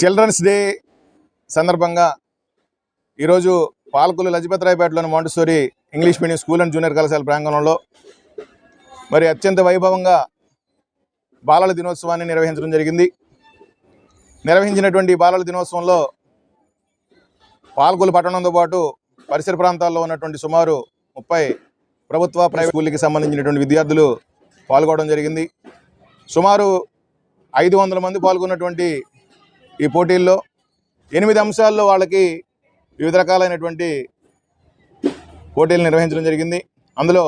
Children's day సందర్భంగా ఈరోజు పాలకులు లజపతిరాయపేటలోని Montessori English medium school and junior కళాశాల ప్రాంగణంలో మరి అత్యంత వైభవంగా బాలల దినోత్సవాన్ని నిర్వహించడం జరిగింది. నిర్వహించినటువంటి బాలల దినోత్సవంలో పాలకులు పట్టణంతో పాటు పరిసర ప్రాంతాల్లో ఉన్నటువంటి సుమారు ముప్పై ప్రభుత్వ ప్రైవేట్ స్కూళ్ళకి సంబంధించినటువంటి విద్యార్థులు పాల్గొనడం జరిగింది. సుమారు ఐదు వందల మంది పాల్గొన్నటువంటి ఈ పోటీల్లో ఎనిమిది అంశాల్లో వాళ్ళకి వివిధ రకాలైనటువంటి పోటీలు నిర్వహించడం జరిగింది. అందులో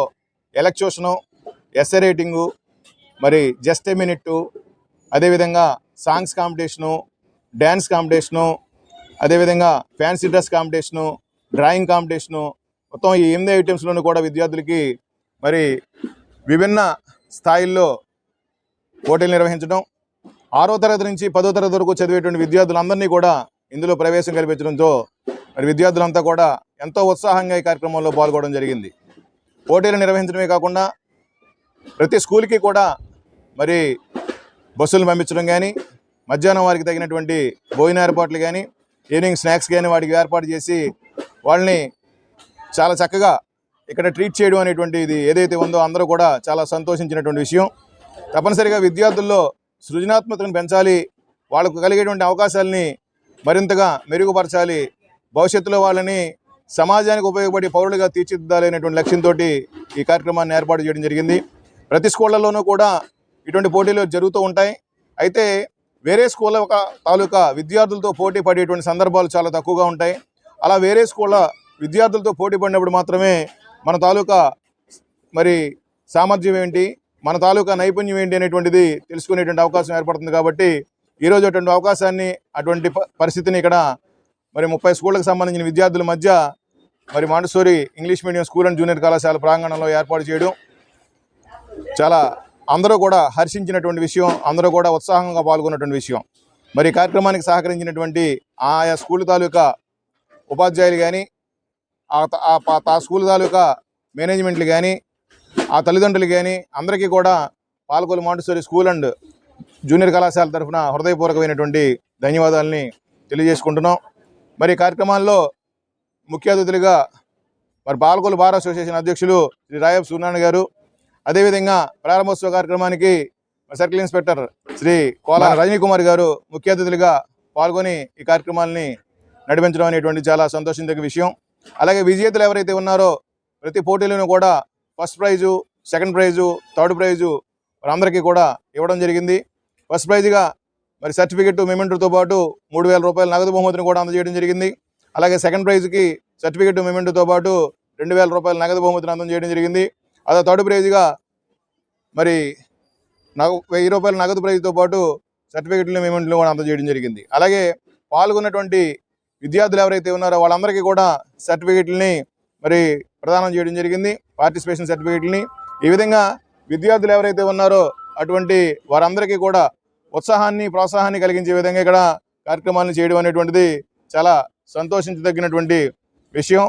ఎలక్ట్యూషను ఎస్ఏ రేటింగు మరి జస్ట్ ఏ మినిట్టు అదేవిధంగా సాంగ్స్ కాంపిటీషను డ్యాన్స్ కాంపిటీషను అదేవిధంగా fancy dress competition drawing competition మొత్తం ఈ ఎనిమిది ఐటమ్స్లోనూ కూడా విద్యార్థులకి మరి విభిన్న స్థాయిల్లో పోటీలు నిర్వహించడం ఆరో తరగతి నుంచి పదో తరగతి వరకు చదివేటువంటి విద్యార్థులందరినీ కూడా ఇందులో ప్రవేశం కల్పించడంతో మరి విద్యార్థులంతా కూడా ఎంతో ఉత్సాహంగా ఈ కార్యక్రమంలో పాల్గొనడం జరిగింది. పోటీలు నిర్వహించడమే కాకుండా ప్రతి స్కూల్కి కూడా మరి బస్సులు పంపించడం కానీ మధ్యాహ్నం వారికి తగినటువంటి భోజన ఏర్పాట్లు కానీ ఈవినింగ్ స్నాక్స్ కానీ వాటికి ఏర్పాటు చేసి వాళ్ళని చాలా చక్కగా ఇక్కడ ట్రీట్ చేయడం అనేటువంటి ఇది ఏదైతే ఉందో అందరూ కూడా చాలా సంతోషించినటువంటి విషయం. తప్పనిసరిగా విద్యార్థుల్లో సృజనాత్మకతను పెంచాలి వాళ్ళకు కలిగేటువంటి అవకాశాలని మరింతగా మెరుగుపరచాలి. భవిష్యత్తులో వాళ్ళని సమాజానికి ఉపయోగపడే పౌరులుగా తీర్చిదిద్దాలి అనేటువంటి లక్ష్యంతో ఈ కార్యక్రమాన్ని ఏర్పాటు చేయడం జరిగింది. ప్రతి స్కూళ్ళలోనూ కూడా ఇటువంటి పోటీలు జరుగుతూ ఉంటాయి. అయితే వేరే స్కూళ్ళ ఒక తాలూకా విద్యార్థులతో పోటీ పడేటువంటి సందర్భాలు చాలా తక్కువగా ఉంటాయి. అలా వేరే స్కూళ్ళ విద్యార్థులతో పోటీ పడినప్పుడు మాత్రమే మన తాలూకా మరి సామర్థ్యం ఏంటి? మన తాలూకా నైపుణ్యం ఏంటి అనేటువంటిది తెలుసుకునేటువంటి అవకాశం ఏర్పడుతుంది కాబట్టి ఈరోజు అటువంటి అవకాశాన్ని అటువంటి ప- పరిస్థితిని ఇక్కడ మరి ముప్పై స్కూళ్ళకు సంబంధించిన విద్యార్థుల మధ్య మరి Montessori English medium school and junior కళాశాల ప్రాంగణంలో ఏర్పాటు చేయడం చాలా అందరూ కూడా హర్షించినటువంటి విషయం అందరూ కూడా ఉత్సాహంగా పాల్గొన్నటువంటి విషయం. మరి కార్యక్రమానికి సహకరించినటువంటి ఆయా స్కూల్ తాలూకా ఉపాధ్యాయులు కానీ ఆ స్కూల్ తాలూకా మేనేజ్మెంట్లు కానీ ఆ తల్లిదండ్రులు కానీ అందరికీ కూడా Palakollu Montessori school and junior కళాశాల తరఫున హృదయపూర్వకమైనటువంటి ధన్యవాదాలని తెలియజేసుకుంటున్నాం. మరి ఈ కార్యక్రమాల్లో ముఖ్య అతిథులుగా మరి పాలకొలు బార్ అసోసియేషన్ అధ్యక్షులు శ్రీ రాయబ్ సూర్యనారాయణ గారు అదేవిధంగా ప్రారంభోత్సవ కార్యక్రమానికి సర్కిల్ ఇన్స్పెక్టర్ శ్రీ కోలా రజనీకుమార్ గారు ముఖ్య అతిథులుగా పాల్గొని ఈ కార్యక్రమాలని నడిపించడం అనేటువంటి చాలా సంతోషించదగ్గ విషయం. అలాగే విజేతలు ఎవరైతే ఉన్నారో ప్రతి పోటీలను కూడా first prize second prize third prize వారందరికీ కూడా ఇవ్వడం జరిగింది. ఫస్ట్ ప్రైజ్గా మరి సర్టిఫికెట్ మెమెంటోతో పాటు మూడు వేల రూపాయల నగదు బహుమతిని కూడా అందజేయడం జరిగింది. అలాగే సెకండ్ ప్రైజ్కి సర్టిఫికెట్ మెమెంటోతో పాటు రెండు వేల రూపాయల నగదు బహుమతిని అందజేయడం జరిగింది. అదే థర్డ్ ప్రైజ్గా మరి నగ వెయ్యి రూపాయల నగదు ప్రైజ్తో పాటు సర్టిఫికెట్లు మెమెంట్లు కూడా అందజేయడం జరిగింది. అలాగే పాల్గొన్నటువంటి విద్యార్థులు ఎవరైతే ఉన్నారో వాళ్ళందరికీ కూడా సర్టిఫికెట్లని మరి ప్రదానం చేయడం జరిగింది. పార్టిసిపేషన్ సర్టిఫికేట్లని ఈ విధంగా విద్యార్థులు ఎవరైతే ఉన్నారో అటువంటి వారందరికీ కూడా ఉత్సాహాన్ని ప్రోత్సాహాన్ని కలిగించే విధంగా ఇక్కడ కార్యక్రమాలను చేయడం అనేటువంటిది చాలా సంతోషించదగినటువంటి విషయం.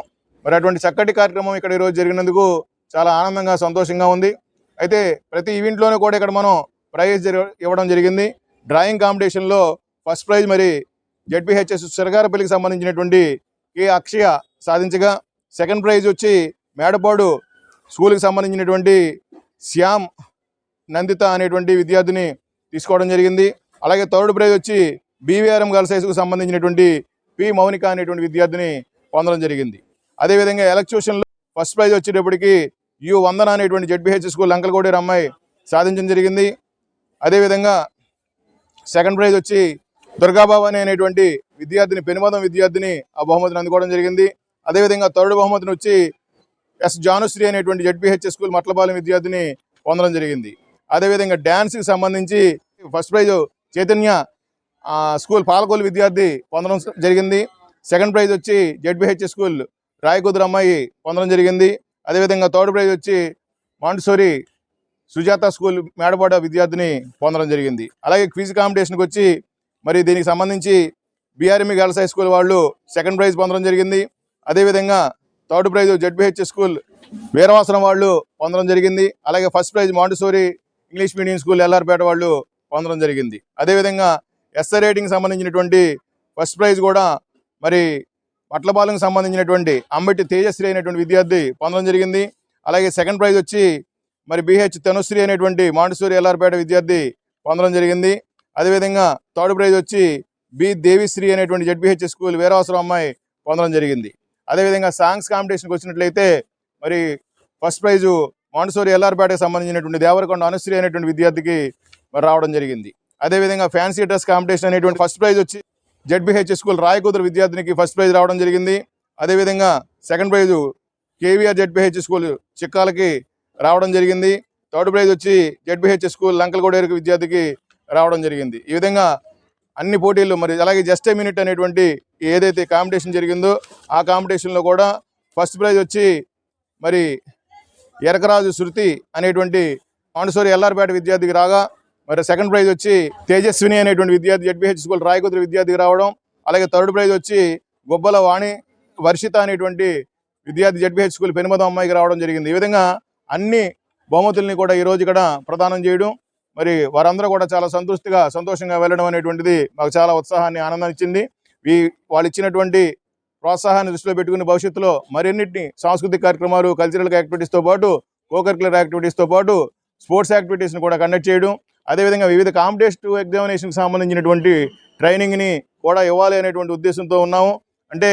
మరి అటువంటి చక్కటి కార్యక్రమం ఇక్కడ ఈరోజు జరిగినందుకు చాలా ఆనందంగా సంతోషంగా ఉంది. అయితే ప్రతి ఈవెంట్లోనూ కూడా ఇక్కడ మనం ప్రైజ్ ఇవ్వడం జరిగింది. డ్రాయింగ్ కాంపిటీషన్లో ఫస్ట్ ప్రైజ్ మరి జడ్పిహెచ్ఎస్ సరగారపల్లికి సంబంధించినటువంటి కే అక్షయ సాధించగా సెకండ్ ప్రైజ్ వచ్చి మేడపాడు స్కూల్కి సంబంధించినటువంటి శ్యామ్ నందిత అనేటువంటి విద్యార్థిని తీసుకోవడం జరిగింది. అలాగే థర్డ్ ప్రైజ్ వచ్చి బీవీఆర్ఎం గర్ల్స్ హైస్కు సంబంధించినటువంటి పి మౌనిక అనేటువంటి విద్యార్థిని పొందడం జరిగింది. అదేవిధంగా ఎలక్ట్యూషన్లో ఫస్ట్ ప్రైజ్ వచ్చేటప్పటికి యు వందన అనేటువంటి జడ్బిహెచ్ స్కూల్ అంకలకోడేరు అమ్మాయి సాధించడం జరిగింది. అదేవిధంగా సెకండ్ ప్రైజ్ వచ్చి దుర్గాబాబు అనేటువంటి విద్యార్థిని పెనుమదం విద్యార్థిని ఆ బహుమతిని అందుకోవడం జరిగింది. అదేవిధంగా థర్డ్ బహుమతిని వచ్చి ఎస్ జానుశ్రీ అనేటువంటి జడ్బిహెచ్ స్కూల్ మట్లపాలెం విద్యార్థిని పొందడం జరిగింది. అదేవిధంగా డ్యాన్స్కి సంబంధించి first prize Chaitanya school Palakollu విద్యార్థి పొందడం జరిగింది. సెకండ్ ప్రైజ్ వచ్చి జడ్బిహెచ్ స్కూల్ రాయకుదురు అమ్మాయి పొందడం జరిగింది. అదేవిధంగా థర్డ్ ప్రైజ్ వచ్చి మాంటసోరి సుజాత స్కూల్ మేడపాడ విద్యార్థిని పొందడం జరిగింది. అలాగే క్విజ్ కాంపిటీషన్కి వచ్చి మరి దీనికి సంబంధించి బీఆర్ఎంఈ గర్ల్స్ హై స్కూల్ వాళ్ళు సెకండ్ ప్రైజ్ పొందడం జరిగింది. అదేవిధంగా third prize ZBH school Veeravasaram వాళ్ళు పొందడం జరిగింది. అలాగే first prize Montessori English medium school LR Peta వాళ్ళు పొందడం జరిగింది. అదేవిధంగా ఎస్ఆర్ రేటింగ్ సంబంధించినటువంటి ఫస్ట్ ప్రైజ్ కూడా మరి పట్లపాలకు సంబంధించినటువంటి అంబటి తేజశ్రీ అయినటువంటి విద్యార్థి పొందడం జరిగింది. అలాగే సెకండ్ ప్రైజ్ వచ్చి మరి బిహెచ్ తనుశ్రీ అనేటువంటి మాండసూరి ఎల్ఆర్పేట విద్యార్థి పొందడం జరిగింది. అదేవిధంగా థర్డ్ ప్రైజ్ వచ్చి బి దేవిశ్రీ అనేటువంటి జడ్బిహెచ్ స్కూల్ వీరావసరం అమ్మాయి పొందడం జరిగింది. అదేవిధంగా సాంగ్స్ కాంపిటీషన్కి వచ్చినట్లయితే మరి ఫస్ట్ ప్రైజు మాండసోరి ఎల్ఆర్పేటకు సంబంధించినటువంటి దేవరకొండ అనుశ్రీ అనేటువంటి విద్యార్థికి మరి రావడం జరిగింది. అదేవిధంగా ఫ్యాన్సీ డ్రెస్ కాంపిటీషన్ అనేటువంటి ఫస్ట్ ప్రైజ్ వచ్చి జడ్బిహెచ్ స్కూల్ రాయకూతురు విద్యార్థినికి ఫస్ట్ ప్రైజ్ రావడం జరిగింది. అదేవిధంగా second prize KVR ZBH school చిక్కాలకి రావడం జరిగింది. థర్డ్ ప్రైజ్ వచ్చి జడ్బిహెచ్ స్కూల్ లంకలగూడేరు విద్యార్థికి రావడం జరిగింది. ఈ విధంగా అన్ని పోటీలు మరి అలాగే జస్ట్ ఏ మినిట్ అనేటువంటి ఏదైతే కాంపిటీషన్ జరిగిందో ఆ కాంపిటీషన్లో కూడా ఫస్ట్ ప్రైజ్ వచ్చి మరి ఎరకరాజు శృతి అనేటువంటి పాండసోరి ఎల్లార్పేట విద్యార్థికి రాగా మరి సెకండ్ ప్రైజ్ వచ్చి తేజస్విని అనేటువంటి విద్యార్థి జడ్బిహెచ్ స్కూల్ రాయకుదురు విద్యార్థికి రావడం అలాగే థర్డ్ ప్రైజ్ వచ్చి గొబ్బల వాణి వర్షిత అనేటువంటి విద్యార్థి జడ్బిహెచ్ స్కూల్ పెనుమదం అమ్మాయికి రావడం జరిగింది. ఈ విధంగా అన్ని బహుమతుల్ని కూడా ఈ రోజు ఇక్కడ ప్రదానం చేయడం మరి వారందరూ కూడా చాలా సంతృప్తిగా సంతోషంగా వెళ్ళడం అనేటువంటిది మాకు చాలా ఉత్సాహాన్ని ఆనందాన్ని ఇచ్చింది. ఈ వాళ్ళు ఇచ్చినటువంటి ప్రోత్సాహాన్ని దృష్టిలో పెట్టుకుని భవిష్యత్తులో మరిన్నింటిని సాంస్కృతిక కార్యక్రమాలు కల్చరల్ యాక్టివిటీస్తో పాటు కోకరికులర్ యాక్టివిటీస్తో పాటు స్పోర్ట్స్ యాక్టివిటీస్ని కూడా కండక్ట్ చేయడం అదేవిధంగా వివిధ కాంపిటేటివ్ ఎగ్జామినేషన్కి సంబంధించినటువంటి ట్రైనింగ్ని కూడా ఇవ్వాలి అనేటువంటి ఉద్దేశంతో ఉన్నాము. అంటే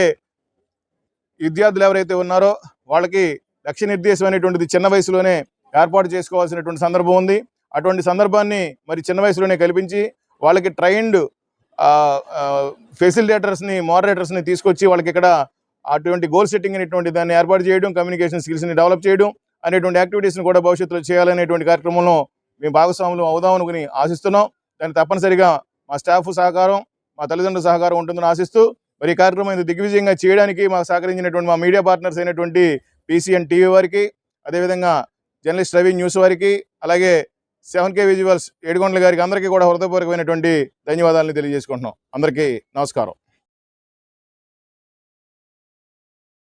విద్యార్థులు ఎవరైతే ఉన్నారో వాళ్ళకి లక్ష్య నిర్దేశం అనేటువంటిది చిన్న వయసులోనే ఏర్పాటు చేసుకోవాల్సినటువంటి సందర్భం ఉంది. అటువంటి సందర్భాన్ని మరి చిన్న వయసులోనే కల్పించి వాళ్ళకి ట్రైన్డ్ ఫెసిలిటేటర్స్ని మోడరేటర్స్ని తీసుకొచ్చి వాళ్ళకి ఇక్కడ అటువంటి గోల్ సెట్టింగ్ అనేటువంటి దాన్ని ఏర్పాటు చేయడం కమ్యూనికేషన్ స్కిల్స్ని డెవలప్ చేయడం అనేటువంటి యాక్టివిటీస్ని కూడా భవిష్యత్తులో చేయాలనేటువంటి కార్యక్రమంలో మేము భాగస్వాములు అవుదామనుకుని ఆశిస్తున్నాం. దాన్ని తప్పనిసరిగా మా స్టాఫ్ సహకారం మా తల్లిదండ్రుల సహకారం ఉంటుందని ఆశిస్తూ మరి ఈ కార్యక్రమం ఇంత దిగ్విజయంగా చేయడానికి మాకు సహకరించినటువంటి మా మీడియా పార్ట్నర్స్ అయినటువంటి పీసీఎన్ టీవీ వారికి అదేవిధంగా జర్నలిస్ట్ రవి న్యూస్ వారికి అలాగే సెవెన్ కే విజువల్స్ ఏడుగొండల గారికి అందరికీ కూడా హృదయపూర్వకమైనటువంటి ధన్యవాదాలను తెలియజేసుకుంటున్నాం. అందరికీ నమస్కారం.